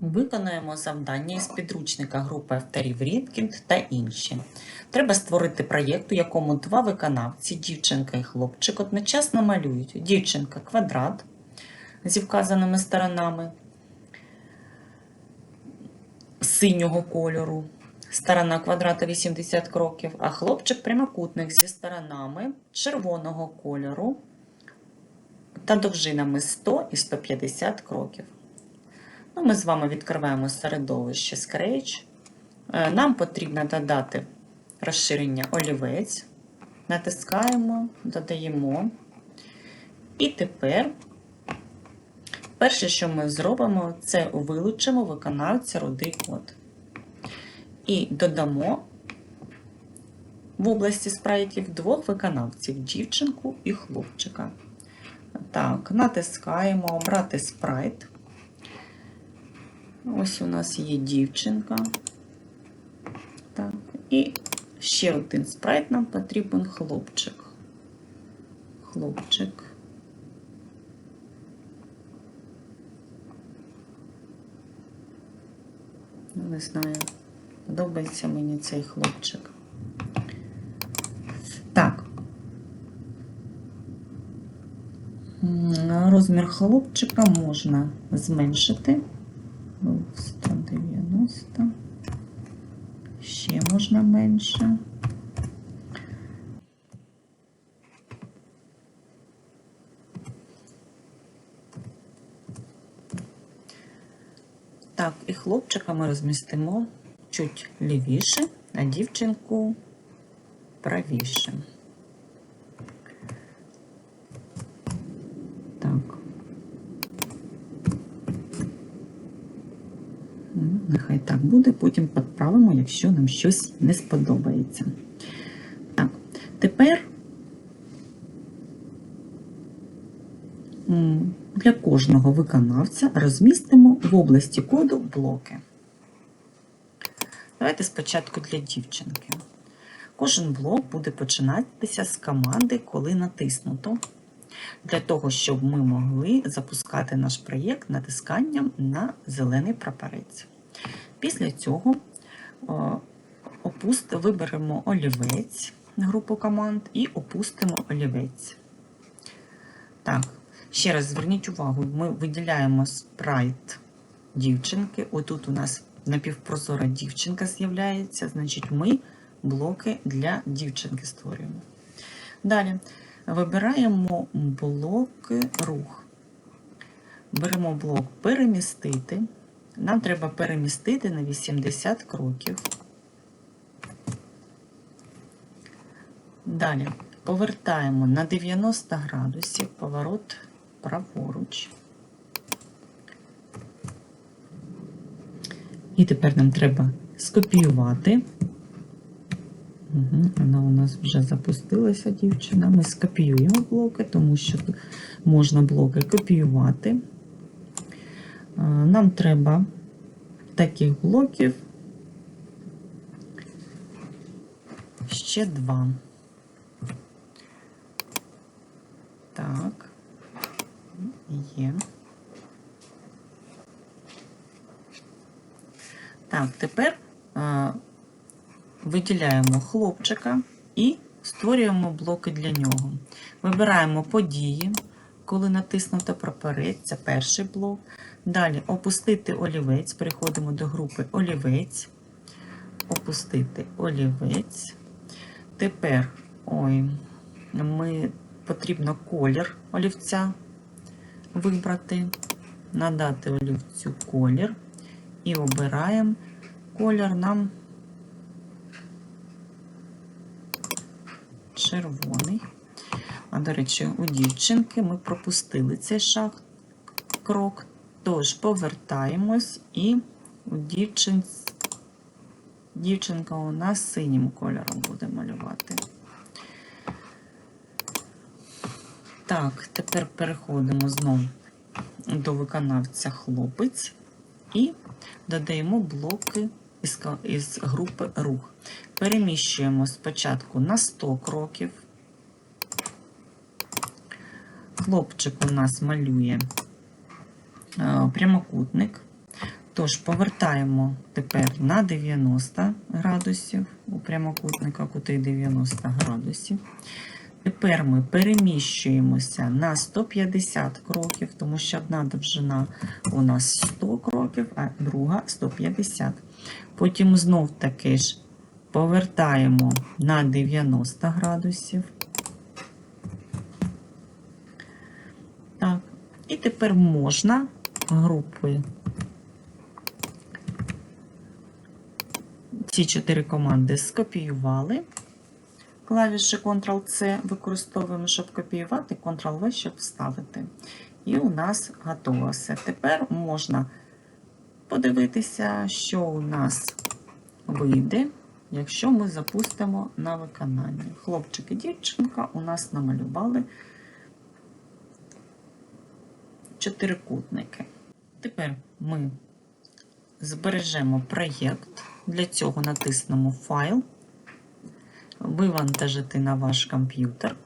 Виконуємо завдання із підручника групи авторів Рідкінд та інші. Треба створити проєкт, у якому два виконавці, дівчинка і хлопчик, одночасно малюють. Дівчинка квадрат зі вказаними сторонами синього кольору. Сторона квадрата 80 кроків, а хлопчик прямокутник зі сторонами червоного кольору та довжинами 100 і 150 кроків. Ну, Ми з вами відкриваємо середовище Scratch. Е, Нам потрібно додати розширення олівець. Натискаємо, додаємо. І тепер перше, що ми зробимо, це вилучимо виконавця рудий код. І додамо в області спрайтів двох виконавців дівчинку і хлопчика. Так, натискаємо обрати спрайт. Ось у нас є дівчинка. Так, і ще один спрайт нам потрібен хлопчик. Хлопчик. Не знаю, подобається мені цей хлопчик. Так. Розмір хлопчика можна зменшити. Був 190. Ще можна менше. Так, і хлопчика ми розмістимо чуть лівіше, а дівчинку правіше. Нехай так буде, потім підправимо, якщо нам щось не сподобається. Так, тепер для кожного виконавця розмістимо в області коду блоки. Давайте спочатку для дівчинки. Кожен блок буде починатися з команди, коли натиснуто, для того, щоб ми могли запускати наш проєкт натисканням на зелений прапорець. Після цього опуст, виберемо олівець групу команд і опустимо олівець. Так, ще раз зверніть увагу, ми виділяємо спрайт дівчинки. Отут у нас напівпрозора дівчинка з'являється, значить, ми блоки для дівчинки створюємо. Далі вибираємо блок рух. Беремо блок перемістити. Нам треба перемістити на 80 кроків. Далі повертаємо на 90 градусів поворот праворуч. І тепер нам треба скопіювати. Угу, вона у нас вже запустилася, дівчина. Ми скопіюємо блоки, тому що можна блоки копіювати. Е, Нам треба таких блоків ще два. Так, є. Так, тепер е, виділяємо хлопчика і створюємо блоки для нього. Вибираємо події, коли натиснуто прапорець, це перший блок. Далі опустити олівець, переходимо до групи олівець, опустити олівець. Тепер ой, ми, потрібно колір олівця вибрати, надати олівцю колір і обираємо колір нам червоний. А, до речі, у дівчинки ми пропустили цей шаг крок. Тож повертаємось і у дівчин... дівчинка у нас синім кольором буде малювати. Так, тепер переходимо знову до виконавця хлопець і додаємо блоки із, групи рух. Переміщуємо спочатку на 100 кроків. Хлопчик у нас малює е, прямокутник. Тож, повертаємо тепер на 90 градусів у прямокутника кути 90 градусів. Тепер ми переміщуємося на 150 кроків, тому що одна довжина у нас 100 кроків, а друга 150. Потім знов таки ж повертаємо на 90 градусів. Так, і тепер можна групи. Ці чотири команди скопіювали. Клавіші Ctrl-C використовуємо, щоб копіювати, Ctrl-V, щоб вставити. І у нас готово все. Тепер можна подивитися, що у нас вийде, якщо ми запустимо на виконання. Хлопчик і дівчинка у нас намалювали чотирикутники. Тепер ми збережемо проєкт. Для цього натиснемо файл, вивантажити на ваш комп'ютер.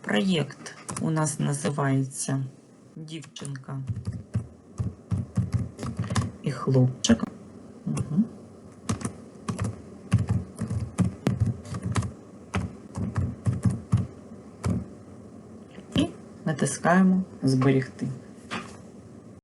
Проєкт у нас називається Дівчинка і хлопчик. Угу. І натискаємо Зберегти.